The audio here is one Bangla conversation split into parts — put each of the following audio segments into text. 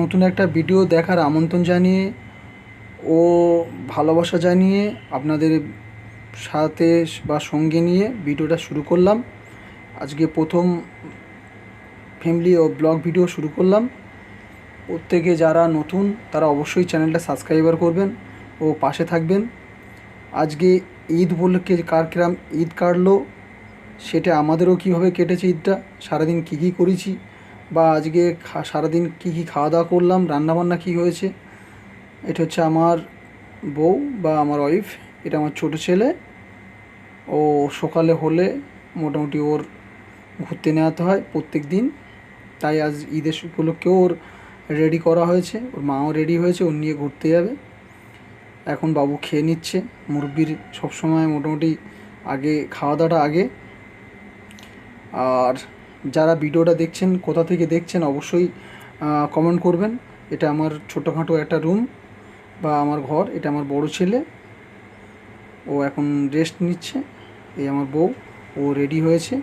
নতুন একটা ভিডিও দেখার আমন্ত্রণ জানিয়ে ও ভালোবাসা জানিয়ে আপনাদের সাথে বা সঙ্গে নিয়ে ভিডিওটা শুরু করলাম। আজকে প্রথম ফ্যামিলি ও ব্লগ ভিডিও শুরু করলাম। প্রত্যেকে যারা নতুন, তারা অবশ্যই চ্যানেলটা সাবস্ক্রাইবার করবেন ও পাশে থাকবেন। আজকে ঈদ উপলক্ষে কার কিরাম ঈদ কাটলো, সেটা আমাদেরও কীভাবে কেটেছে ঈদটা, সারাদিন কী কী করেছি বা আজকে সারাদিন কী কী খাওয়া দাওয়া করলাম, রান্নাবান্না কী হয়েছে, এটা হচ্ছে আমার বউ বা আমার ওয়াইফ এটা আমার ছোট ছেলে। ও সকালে হলে মোটামুটি ওর ঘুরতে নেওয়াতে হয় প্রত্যেক দিন তাই আজ ঈদের উপলক্ষেও ওর রেডি করা হয়েছে, ওর মাও রেডি হয়েছে, ওর নিয়ে ঘুরতে যাবে। এখন বাবু খেয়ে নিচ্ছে, মুরব্বির সবসময় মোটামুটি আগে, খাওয়া দাওয়াটা আগে। আর যারা ভিডিওটা দেখছেন, কোথা থেকে দেখছেন অবশ্যই কমেন্ট করবেন। এটা আমার ছোটোখাটো একটা রুম বা আমার ঘর, এটা আমার বড় ছেলে। ও এখন রেস্ট নিচ্ছে, এই আমার বউ। ও রেডি হয়েছে,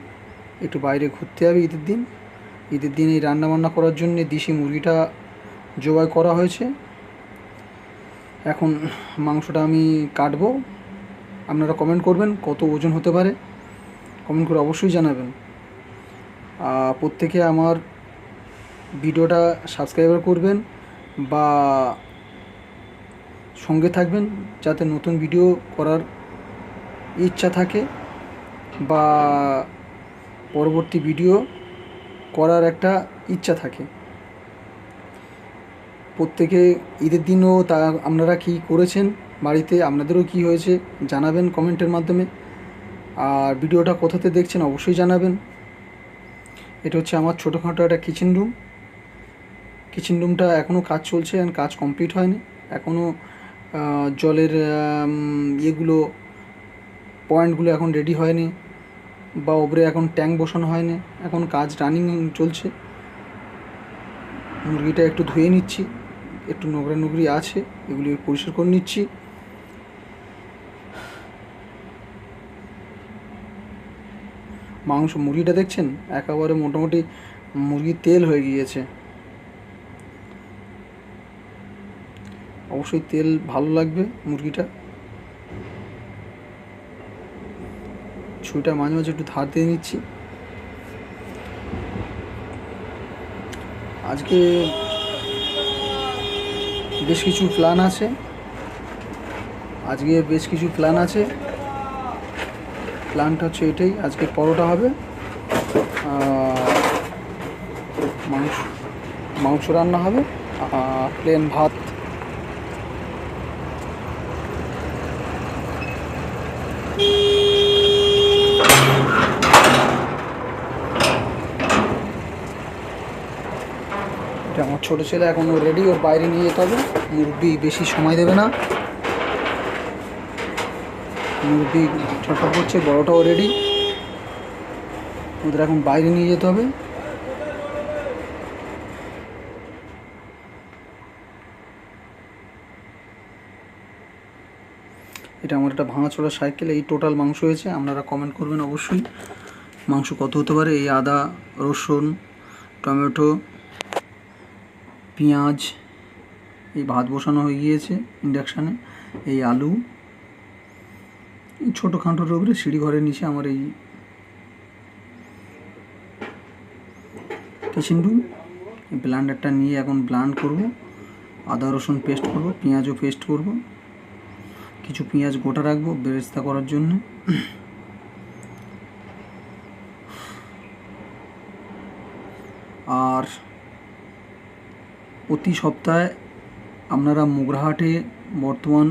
একটু বাইরে ঘুরতে যাবে ঈদের দিন। ঈদের দিন এই রান্নাবান্না করার জন্য দেশি মুরগিটা জবাই করা হয়েছে। এখন মাংসটা আমি কাটবো। আপনারা কমেন্ট করবেন, কত ওজন হতে পারে? কমেন্ট করে অবশ্যই জানাবেন। প্রত্যেকে আমার ভিডিওটা সাবস্ক্রাইবার করবেন বা সঙ্গে থাকবেন যাতে নতুন ভিডিও করার ইচ্ছা থাকে বা পরবর্তী ভিডিও করার একটা ইচ্ছা থাকে। প্রত্যেকে ঈদের দিনও তা আপনারা কী করেছেন? বাড়িতে আপনাদেরও কী হয়েছে? জানাবেন কমেন্টের মাধ্যমে। আর ভিডিওটা কোথাতে দেখছেন অবশ্যই জানাবেন। এটা হচ্ছে আমার ছোটোখাটো একটা কিচেন রুম কিচেন রুমটা এখনও কাজ চলছে অ্যান্ড কাজ কমপ্লিট হয়নি। এখনও জলের ইয়েগুলো পয়েন্টগুলো এখন রেডি হয়নি বা ওপরে এখন ট্যাঙ্ক বসানো হয়নি। এখন কাজ রানিং চলছে। মুরগিটা একটু ধুয়ে নিচ্ছি। একটু নোংরা নোংরি আছে, এগুলি পরিষ্কার করে নিচ্ছি। মাংস মুরগিটা দেখছেন? একেবারে মোটামুটি মুরগির তেল হয়ে গিয়েছে। অবশ্যই তেল ভালো লাগবে মুরগিটা। ছুরিটা মাঝে মাঝে একটু ধার দিয়ে নিচ্ছি। আজকে বেশ কিছু প্ল্যান আছে। আজকে বেশ কিছু প্ল্যান আছে। প্ল্যানটা হচ্ছে এটাই, আজকে পরোটা হবে মাংস মাংস রান্না হবে প্লেন ভাত। আমার ছোটো ছেলে এখনও রেডি ওর বাইরে নিয়ে যেতে হবে মুরব্বি বেশি সময় দেবে না। মুরব্বি ছটফট করছে, বড়টাও রেডি ওদের এখন বাইরে নিয়ে যেতে হবে। এটা আমার একটা ভাঙাচোরা সাইকেল, এই টোটাল মাংস হয়েছে। আপনারা কমেন্ট করবেন অবশ্যই। মাংস কত হতে পারে? এই আদা, রসুন, টমেটো, পেঁয়াজ, এই ভাত বসানো হয়ে গিয়েছে ইন্ডাকশানে এই আলু ছোটো খাঁটোর উপরে, সিঁড়ি ঘরের নিচে আমার এই কিচেন রুম ব্লান্ডারটা নিয়ে এখন ব্লান্ড করব, আদা, রসুন পেস্ট করব, পেঁয়াজও পেস্ট করব। কিছু পেঁয়াজ গোটা রাখব বেরেস্তা করার জন্য। আর প্রতি সপ্তাহে আপনারা মোগরাহাটে বর্তমান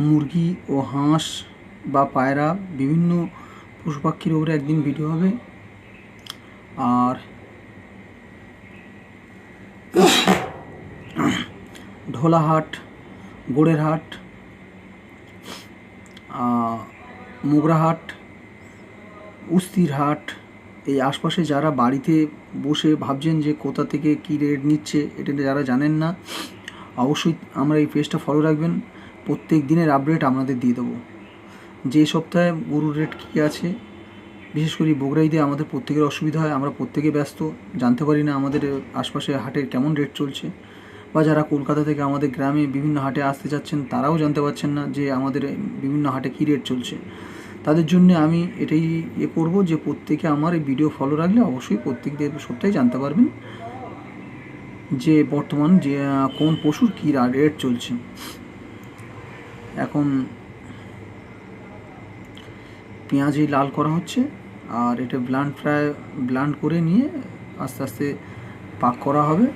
মুরগি ও হাঁস বা পায়রা, বিভিন্ন পশু পাখির উপরে একদিন ভিডিও হবে। আর ঢোলাহাট গোড়ের হাট মোগরাহাট উস্তির হাট এই আশপাশে যারা বাড়িতে বসে ভাবছেন যে কোথা থেকে কী রেট নিচ্ছে, এটা যারা জানেন না, অবশ্যই আমরা এই পেজটা ফলো রাখবেন। প্রত্যেক দিনের আপডেট আপনাদের দিয়ে দেবো। যে সপ্তাহে গরুর রেট কী আছে, বিশেষ করে বগুড়াইতে আমাদের প্রত্যেকের অসুবিধা হয়, আমরা প্রত্যেকে ব্যস্ত, জানতে পারি না আমাদের আশপাশে হাটের কেমন রেট চলছে বা যারা কলকাতা থেকে আমাদের গ্রামে বিভিন্ন হাটে আসতে যাচ্ছেন, তারাও জানতে পারছেন না যে আমাদের বিভিন্ন হাটে কী রেট চলছে। তাদের জন্য আমি এটাই এ করব যে প্রত্যেকে আমার এই ভিডিও ফলো রাখলে অবশ্যই প্রত্যেক দেব সপ্তাহে জানতে পারবেন যে বর্তমান যে কোন পশুর কী রেট চলছে। এখন পেঁয়াজই লাল করা হচ্ছে আর এটা ব্লান্ড ফ্রাই ব্লান্ড করে নিয়ে আস্তে আস্তে পাক করা হবে।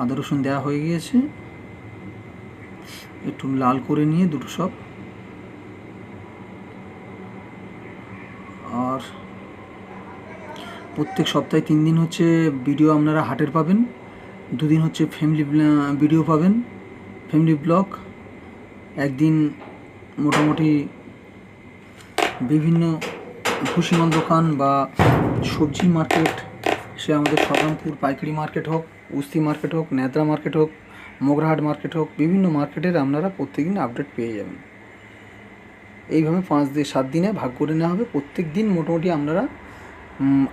আদা রসুন দেওয়া হয়ে গিয়েছে। একটু লাল করে নিয়ে দুটো সব। আর প্রত্যেক সপ্তাহে তিন দিন হচ্ছে ভিডিও আপনারা হাটের পাবেন, দুদিন হচ্ছে ফ্যামিলি ভিডিও পাবেন ফ্যামিলি ব্লগ একদিন মোটামুটি বিভিন্ন ভুসিমাল দোকান বা সবজি মার্কেট, সে আমাদের সদরপুর পাইকারি মার্কেট হোক, উস্তি মার্কেট হোক নেত্রা মার্কেট হোক, মোগরাহাট মার্কেট হোক, বিভিন্ন মার্কেটের আপনারা প্রত্যেকদিন আপডেট পেয়ে যাবেন। এইভাবে পাঁচ দিন, সাত দিনে ভাগ করে নেওয়া হবে। প্রত্যেক দিন মোটামুটি আপনারা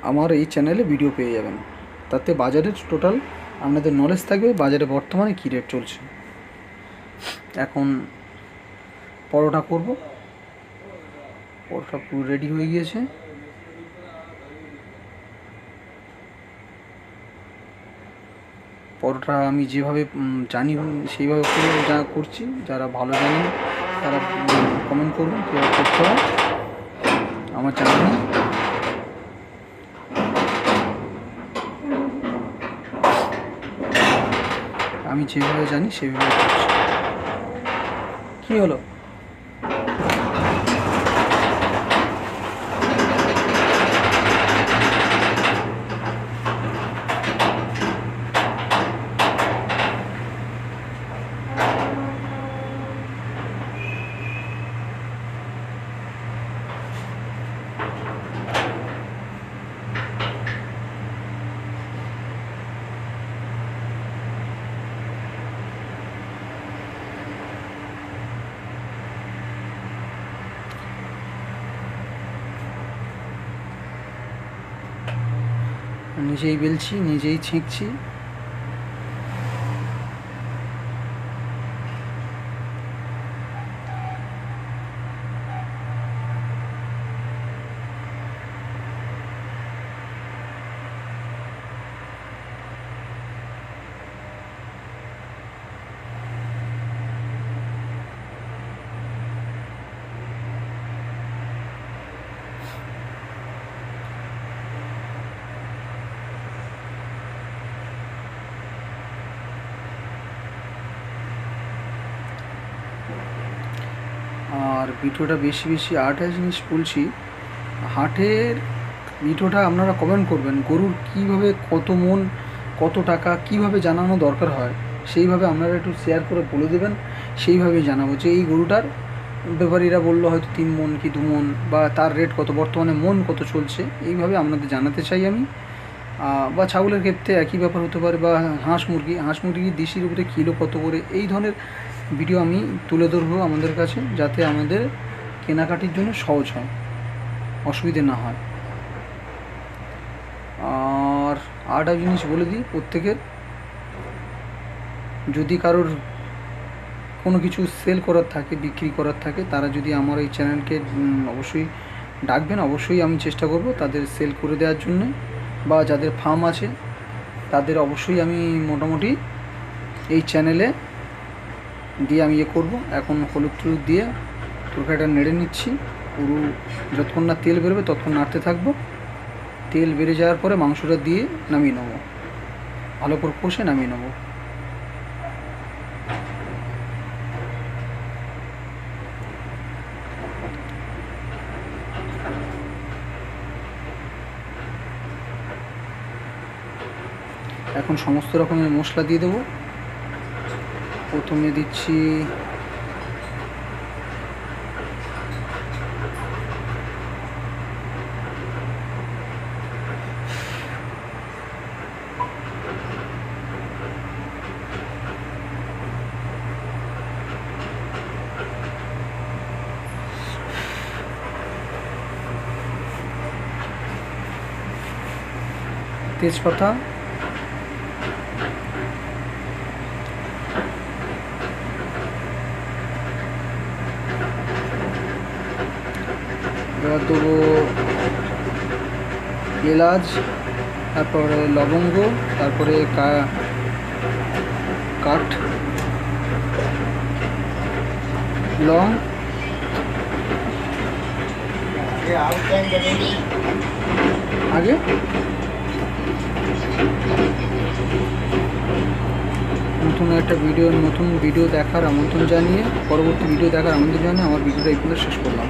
আমার এই চ্যানেলে ভিডিও পেয়ে যাবেন। তাতে বাজারের টোটাল আপনাদের নলেজ থাকবে, বাজারে বর্তমানে কী রেট চলছে। এখন পরোটা করব। পরোটা পুরো রেডি হয়ে গিয়েছে। পরোটা আমি যেভাবে জানি সেইভাবে যা করছি, যারা ভালো জানেন, তারা কমেন্ট করবেন, কীভাবে করতে হয়। আমার নেই। আমি যেভাবে জানি, সেভাবে কী হলো? নিজেই বেলছি নিজেই ছেঁকছি আর ভিডিওটা বেশি বেশি আটটা জিনিস বলছি, হাটের ভিডিওটা আপনারা কমেন্ট করবেন, গরুর কীভাবে কত মন, কত টাকা, কীভাবে জানানো দরকার হয়, সেইভাবে আপনারা একটু শেয়ার করে বলে দেবেন, সেইভাবেই জানাব যে এই গরুটার ব্যাপারীরা বলল হয়তো তিন মন কি দু মন বা তার রেট কত, বর্তমানে মন কত চলছে, এইভাবে আপনাদের জানাতে চাই আমি। বা ছাগলের ক্ষেত্রে একই ব্যাপার হতে পারে বা হাঁস মুরগি হাঁস মুরগি দেশির উপরে কিলো কত করে, এই ধরনের ভিডিও আমি তুলে ধরবো আমাদের কাছে যাতে আমাদের কেনাকাটির জন্য সহজ হয়, অসুবিধে না হয়। আর আরেকটা জিনিস বলে দিই, প্রত্যেকের যদি কারোর কোনো কিছু সেল করার থাকে, বিক্রি করার থাকে, তারা যদি আমার এই চ্যানেলকে অবশ্যই ডাকবেন, অবশ্যই আমি চেষ্টা করব তাদের সেল করে দেওয়ার জন্য বা যাদের ফার্ম আছে, তাদের অবশ্যই আমি মোটামুটি এই চ্যানেলে দিয়ে আমি ইয়ে করব। এখন হলুদ টলুদ দিয়ে তরকারিটা নেড়ে নিচ্ছি। পুরো যতক্ষণ না তেল বেরোবে ততক্ষণ নাড়তে থাকব। তেল বেড়ে যাওয়ার পরে মাংসটা দিয়ে নামিয়ে নেব। ভালো করে কষে নামিয়ে নেব। এখন সমস্ত রকমের মশলা দিয়ে দেবো। প্রথমে দিচ্ছি তেজপাতা। এবার দেবো এলাচ, তারপরে লবঙ্গ, তারপরে কাঠ, লং, আগে? নতুন একটা ভিডিও নতুন ভিডিও দেখার আমন্ত্রণ জানিয়ে, পরবর্তী ভিডিও দেখার আমন্ত্রণ জানিয়ে আমার ভিডিওটা পর্যন্ত শেষ করলাম।